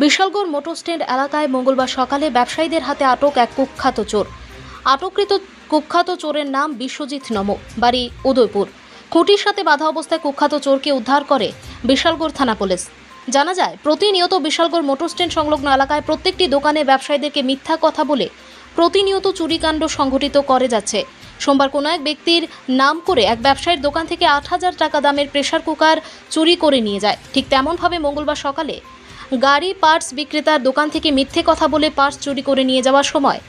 Bishalgarh motor stand এলাকায় মঙ্গলবার সকালে ব্যবসায়ীদের হাতে আটক এক কুখ্যাত চোর। আটককৃত কুখ্যাত চোরের নাম বিশ্বজিৎ নম, বাড়ি উদয়পুর। খুঁটির সাথে বাধা অবস্থায় কুখ্যাত চোরকে উদ্ধার করে বিশালগড় থানা পুলিশ। জানা যায়, প্রতিনিয়ত বিশালগড় মোটর স্ট্যান্ড সংলগ্ন এলাকায় প্রত্যেকটি দোকানে ব্যবসায়ীদেরকে মিথ্যা কথা বলে প্রতিনিয়ত চুরিকাণ্ড সংঘটিত করে যাচ্ছে। সোমবার কোনো এক ব্যক্তির নাম করে এক ব্যবসায়ীর দোকান থেকে আট হাজার টাকা দামের প্রেসার কুকার চুরি করে নিয়ে যায়। ঠিক তেমনভাবে মঙ্গলবার সকালে গাড়ি, পার্টস বিক্রেতার দোকান থেকে মিথ্যে কথা বলে পার্টস চুরি করে নিয়ে যাওয়ার সময়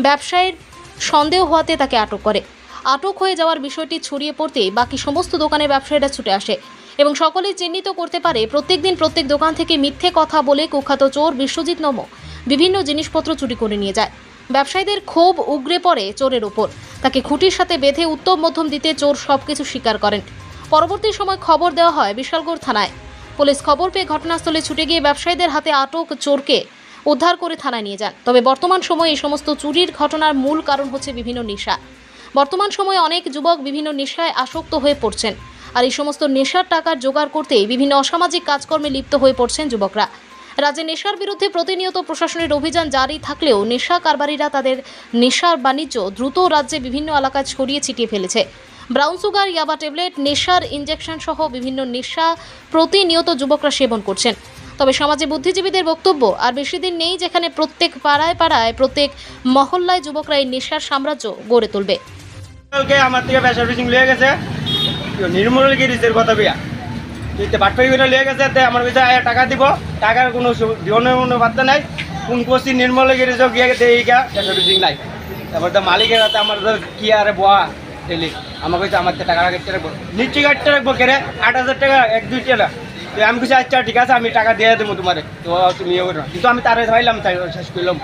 ব্যবসায়ীর সন্দেহ হওয়াতে তাকে আটক করে। আটক হয়ে যাওয়ার বিষয়টি ছড়িয়ে পড়তে বাকি সমস্ত দোকানের ব্যবসায়ীরা ছুটে আসে এবং সকলেই চিহ্নিত করতে পারে, প্রত্যেকদিন প্রত্যেক দোকান থেকে মিথ্যে কথা বলে কুখ্যাত চোর বিশ্বজিৎ নম বিভিন্ন জিনিসপত্র চুরি করে নিয়ে যায়। ব্যবসায়ীদের ক্ষোভ উগরে পড়ে চোরের ওপর। তাকে খুঁটির সাথে বেঁধে উত্তম মধ্যম দিতে চোর সবকিছু স্বীকার করেন। পরবর্তী সময় খবর দেওয়া হয় বিশালগড় থানায়। পুলিশ খবর পেয়ে ঘটনাস্থলে ছুটে গিয়ে ব্যবসায়ীদের হাতে আটক চোরকে উদ্ধার করে থানায় নিয়ে যান। তবে বর্তমান সময়ে এই সমস্ত চুরির ঘটনার মূল কারণ হচ্ছে বিভিন্ন নেশা। বর্তমান সময়ে অনেক যুবক বিভিন্ন নেশায় আসক্ত হয়ে পড়ছেন আর এই সমস্ত নেশার টাকার জোগাড় করতেই বিভিন্ন অসামাজিক কাজকর্মে লিপ্ত হয়ে পড়ছেন যুবকরা। রাজ্যে নেশার বিরুদ্ধে প্রতিনিয়ত প্রশাসনের অভিযান জারি থাকলেও নেশা কারবারিরা তাদের নেশার বাণিজ্য দ্রুত রাজ্যে বিভিন্ন এলাকায় ছড়িয়ে ছিটিয়ে ফেলেছে। ব্রাউন সুগার, ইয়াবা ট্যাবলেট, নেশার ইঞ্জেকশন সহ বিভিন্ন নেশা প্রতিনিয়ত যুবকরা সেবন করছেন। তবে সমাজে বুদ্ধিজীবীদের বক্তব্য, আর বেশি দিন নেই যেখানে প্রত্যেক পাড়ায় পাড়ায়, প্রত্যেক মহল্লায় যুবকরা এই নেশার সাম্রাজ্য গড়ে তুলবে। কালকে আমার থেকে প্রেশার ফিশিং লিয়ে গেছে। নির্মল গিরিজের কথা বিয়া। তুই বাটপাই করে লিয়ে গেছে, তে আমার কাছে টাকা দিব। টাকার কোনো জীবনের কোনো বার্তা নাই। কোন কোসি নির্মল গিরিজ গিয়ে গেছে এই গা প্রেশার ফিশিং নাই। তারপর তো মালিকের হাতে আমার কি আরে বয়া। আমাকে তো আমার টাকা রাখব। নিশ্চয়ই রাখব কেরে আট হাজার টাকা এক দুই টাকা তো আমি কিছু আচ্ছা ঠিক আছে আমি টাকা দিয়ে দেবো তোমারে। তো তুমি ইয়ে করো। কিন্তু আমি তারে ধরাইলাম তাই শেষ করলাম।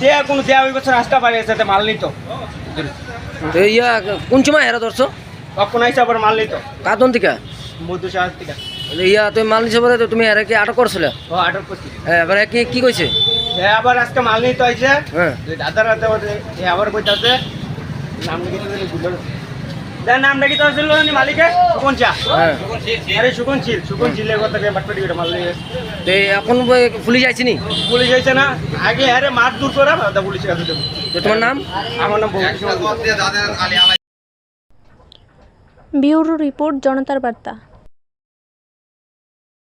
দেয়া কোনো দেয়া ওই বছর রাস্তা পাড়ে এসে মাল নিত। তো ইয়া কোন সময় হেরা ধরছো? কখন আইসে আবার মাল নিত? কাতন থেকে? মধু সাহার থেকে ইয়া তুমি মাল নিছে বলে তুমি এরা কি আটক করছিলে? ও আটক করছি। হ্যাঁ, এবারে কি কি কইছে? এ আবার আজকে মাল নিতে আইছে। হ্যাঁ। দাদার হাতে আবার কইতাছে নাম লিখে দিলে ভুল দেন নাম লিখে তো ছিল নি সুকন চা হ্যাঁ। আরে সুকন ছিল সুকন ছিলের কথা কে বাটপাটি করে মাল নিয়ে তো এখন পুলিশ নি? পুলিশ আইছে না। আগে আরে মাঠ দূর করা তা পুলিশের কাছে দেবো। তো তোমার নাম? আমার নাম রিপোর্ট জনতার বার্তা।